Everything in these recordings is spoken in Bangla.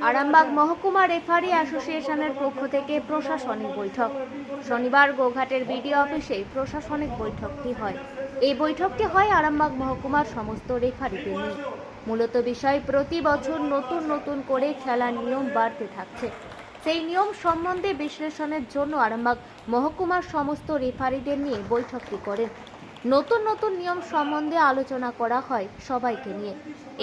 আরামবাগ মহকুমা রেফারি অ্যাসোসিয়েশনের পক্ষ থেকে প্রশাসনিক বৈঠক। শনিবার গোঘাটের বিডিও অফিসে প্রশাসনিক বৈঠকটি হয়। এই বৈঠকটি হয় আরামবাগ মহকুমার সমস্ত রেফারিদের নিয়ে। মূলত বিষয়, প্রতি বছর নতুন নতুন করে খেলার নিয়ম বাড়তে থাকছে। সেই নিয়ম সম্বন্ধে বিশ্লেষণের জন্য আরামবাগ মহকুমার সমস্ত রেফারিদের নিয়ে বৈঠকটি করেন নতুন নতুন নিয়ম সম্বন্ধে আলোচনা করা হয় সবাইকে নিয়ে।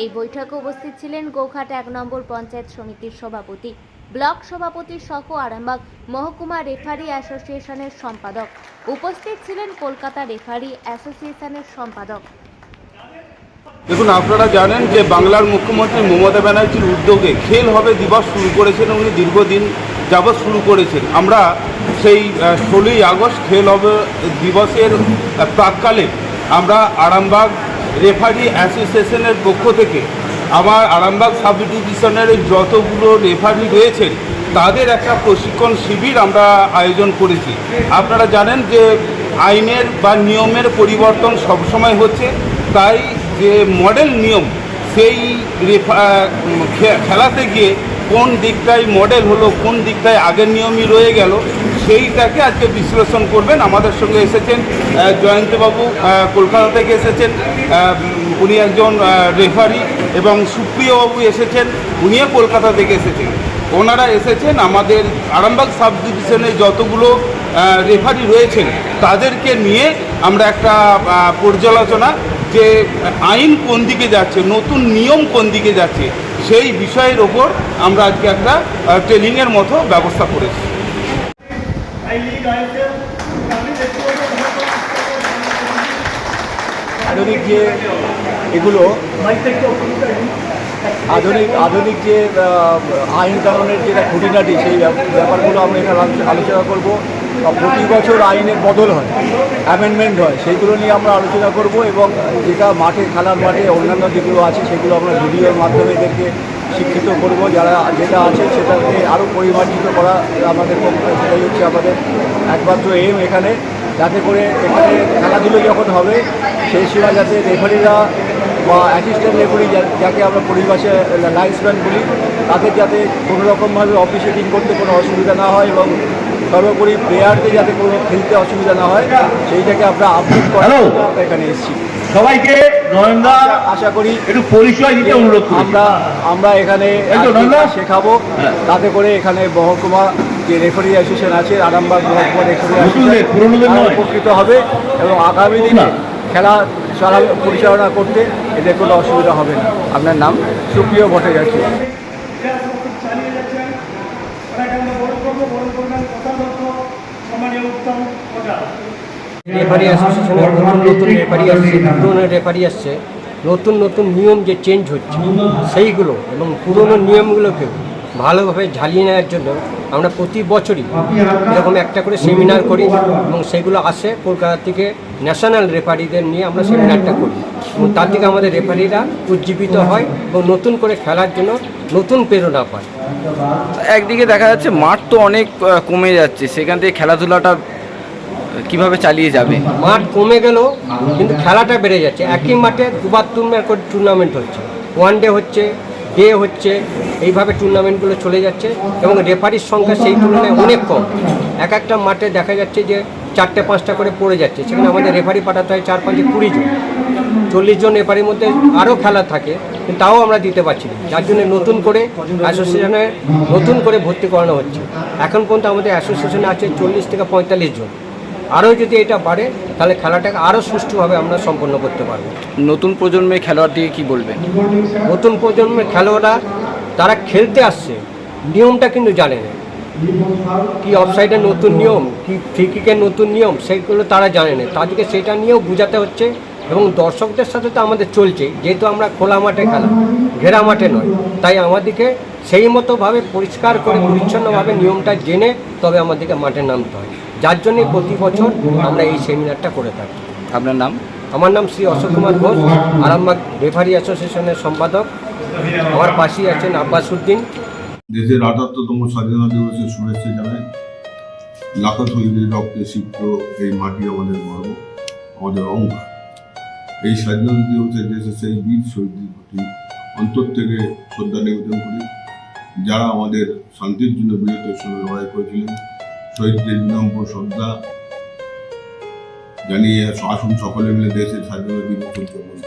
এই বৈঠকে উপস্থিত ছিলেন গোঘাট এক নম্বর পঞ্চায়েত সমিতির সভাপতি, ব্লক সভাপতি সহ আরামবাগ মহকুমা রেফারি অ্যাসোসিয়েশনের সম্পাদক। উপস্থিত ছিলেন কলকাতা রেফারি অ্যাসোসিয়েশনের সম্পাদক। দেখুন, আপনারা জানেন যে বাংলার মুখ্যমন্ত্রী মমতা ব্যানার্জির উদ্যোগে খেল হবে দিবস শুরু করেছেন উনি দীর্ঘদিন। যাবৎ শুরু করেছেন আমরা সেই ষোলোই আগস্ট খেল হবে দিবসের প্রাককালে আমরা আরামবাগ রেফারি অ্যাসোসিয়েশনের পক্ষ থেকে আমার আরামবাগ সাব ডিভিশনের যতগুলো রেফারি রয়েছেন, তাদের একটা প্রশিক্ষণ শিবির আমরা আয়োজন করেছি। আপনারা জানেন যে আইনের বা নিয়মের পরিবর্তন সবসময় হচ্ছে, তাই যে মডেল নিয়ম, সেই খেলাতে গিয়ে কোন দিকটায় মডেল হলো, কোন দিকটায় আগের নিয়মই রয়ে গেল, সেইটাকে আজকে বিশ্লেষণ করবেন। আমাদের সঙ্গে এসেছেন জয়ন্তবাবু কলকাতা থেকে এসেছেন উনি একজন রেফারি এবং সুপ্রিয়বাবু এসেছেন, উনিও কলকাতা থেকে এসেছেন। ওনারা এসেছেন আমাদের আরামবাগ সাব ডিভিশনে যতগুলো রেফারি রয়েছেন, তাদেরকে নিয়ে আমরা একটা পর্যালোচনা যে আইন কোন দিকে যাচ্ছে, নতুন নিয়ম কোন দিকে যাচ্ছে সেই বিষয়ের ওপর আমরা আজকে একটা ট্রেনিংয়ের মতো ব্যবস্থা করেছি। আধুনিক যে এগুলো, আধুনিক আধুনিক যে আইন কানুনের যেটা খুঁটিনাটি, সেই ব্যাপারগুলো আমরা এখানে আলো- আলোচনা করব। প্রতি বছর আইনের বদল হয় অ্যামেন্ডমেন্ট হয়, সেইগুলো নিয়ে আমরা আলোচনা করব এবং যেটা মাঠে, খেলার মাঠে অন্যান্য যেগুলো আছে, সেগুলো আমরা ভিডিওর মাধ্যমে এদেরকে শিক্ষিত করব। যারা যেটা আছে সেটাকে আরও পরিমার্জিত করা আমাদের সেটাই হচ্ছে আমাদের একমাত্র এম এখানে, যাতে করে এখানে খেলাধুলো যখন হবে, সেই সময় যাতে রেফারিরা বা অ্যাসিস্ট্যান্ট রেফারি যাকে আমরা পরিভাষে লাইন্সম্যান বলি, তাদের যাতে কোনো রকমভাবে অফিসিয়েটিং করতে কোনো অসুবিধা না হয় এবং সর্বোপরি প্লেয়ারদের যাতে কোনো খেলতে অসুবিধা না হয় সেইটাকে আমরা আপডেট করার আমরা এখানে এসেছি। সবাইকে নরেন্দ্র আশা করি একটু পরিচয় দিতে অনুরোধ আমরা আমরা এখানে শেখাবো হ্যাঁ। তাতে করে এখানে মহকুমা যে রেফারি অ্যাসোসিয়েশন আছে আরামবাগ মহকুমা রেফারি তারা উপকৃত হবে এবং আগামী দিনে খেলা চালা পরিচালনা করতে এদের কোনো অসুবিধা হবে না। আপনার নাম? সুপ্রিয় ভট্টাচার্য। আমরা বরণ করবেন প্রধানত সম্মানীয় উত্তম প্রজা রেফারি অ্যাসোসিয়েশনের নতুন নতুন রেফারি আসছে। পুরনো রেফারি আসছে নতুন নতুন নিয়ম যে চেঞ্জ হচ্ছে সেইগুলো এবং পুরনো নিয়মগুলোকে ভালোভাবে ঝালিয়ে নেওয়ার জন্য আমরা প্রতি বছরই এরকম একটা করে সেমিনার করি এবং সেগুলো আসে কলকাতা থেকে ন্যাশনাল রেফারিদের নিয়ে আমরা সেমিনারটা করি। তার থেকে আমাদের রেফারিরা উজ্জীবিত হয় এবং নতুন করে খেলার জন্য নতুন প্রেরণা পায়। একদিকে দেখা যাচ্ছে মাঠ তো অনেক কমে যাচ্ছে। সেখান থেকে খেলাধুলাটা কীভাবে চালিয়ে যাবে? মাঠ কমে গেলেও কিন্তু খেলাটা বেড়ে যাচ্ছে। একই মাঠে দুবার তিনবার করে টুর্নামেন্ট হচ্ছে। ওয়ান ডে হচ্ছে ডে হচ্ছে এইভাবে টুর্নামেন্টগুলো চলে যাচ্ছে এবং রেফারির সংখ্যা সেই তুলনায় অনেক কম। এক একটা মাঠে দেখা যাচ্ছে যে চারটে পাঁচটা করে পড়ে যাচ্ছে। সেখানে আমাদের রেফারি পাঠাতে হয় চার পাঁচে কুড়ি জন। চল্লিশ জন রেফারির মধ্যে আরও খেলা থাকে তাও আমরা দিতে পারছি না। যার জন্য নতুন করে অ্যাসোসিয়েশনে নতুন করে ভর্তি করানো হচ্ছে। এখন পর্যন্ত আমাদের অ্যাসোসিয়েশনে আছে চল্লিশ থেকে পঁয়তাল্লিশ জন। আরও যদি এটা বাড়ে তাহলে খেলাটাকে আরও সুষ্ঠুভাবে আমরা সম্পন্ন করতে পারব। নতুন প্রজন্মের খেলোয়াড়দিকে কি বলবেন? নতুন প্রজন্মের খেলোয়াড়রা তারা খেলতে আসছে নিয়মটা কিন্তু জানে না। কি অফসাইডের নতুন নিয়ম কি ফ্রি কিকের নতুন নিয়ম সেগুলো তারা জানে না। তাদেরকে সেটা নিয়েও বোঝাতে হচ্ছে। এবং দর্শকদের সাথে তো আমাদের চলছে যেহেতু আমরা খোলা মাঠে খেলা ঘেরা মাঠে নয়। তাই আমাদেরকে সেই মতোভাবে পরিষ্কার করে পরিচ্ছন্নভাবে নিয়মটা জেনে তবে আমাদেরকে মাঠে নামতে হয়। যার জন্যে প্রতি বছর আমরা এই সেমিনারটা করে থাকি। আপনার নাম? আমার নাম শ্রী অশোক কুমার ঘোষ আরামবাগ রেফারি অ্যাসোসিয়েশনের সম্পাদক। আমার পাশেই আছেন আব্বাস উদ্দিন। দেশের আটাত্তরতম স্বাধীনতা দিবসের শুভেচ্ছা জানাই। লাখো শহীদের রক্তে সিক্ত এই মাটি আমাদের গর্ব আমাদের অহংকার। এই স্বাধীনতা দিবসে দেশের সেই বীর শহীদদের প্রতি অন্তর থেকে শ্রদ্ধা নিবেদন করি। যারা আমাদের শান্তির জন্য বীরত্বের সঙ্গে লড়াই করেছিলেন, শহীদদের বিনম্র শ্রদ্ধা জানিয়ে আসুন সকলে মিলে দেশের স্বাধীনতা দিবস উদযাপন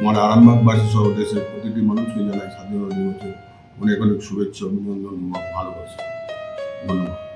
আমার আরামবাগবাসী সহ দেশের প্রতিটি মানুষকে জানাই স্বাধীনতা দিবসের অনেক অনেক শুভেচ্ছা, অভিনন্দন ভালোবাসা। ধন্যবাদ।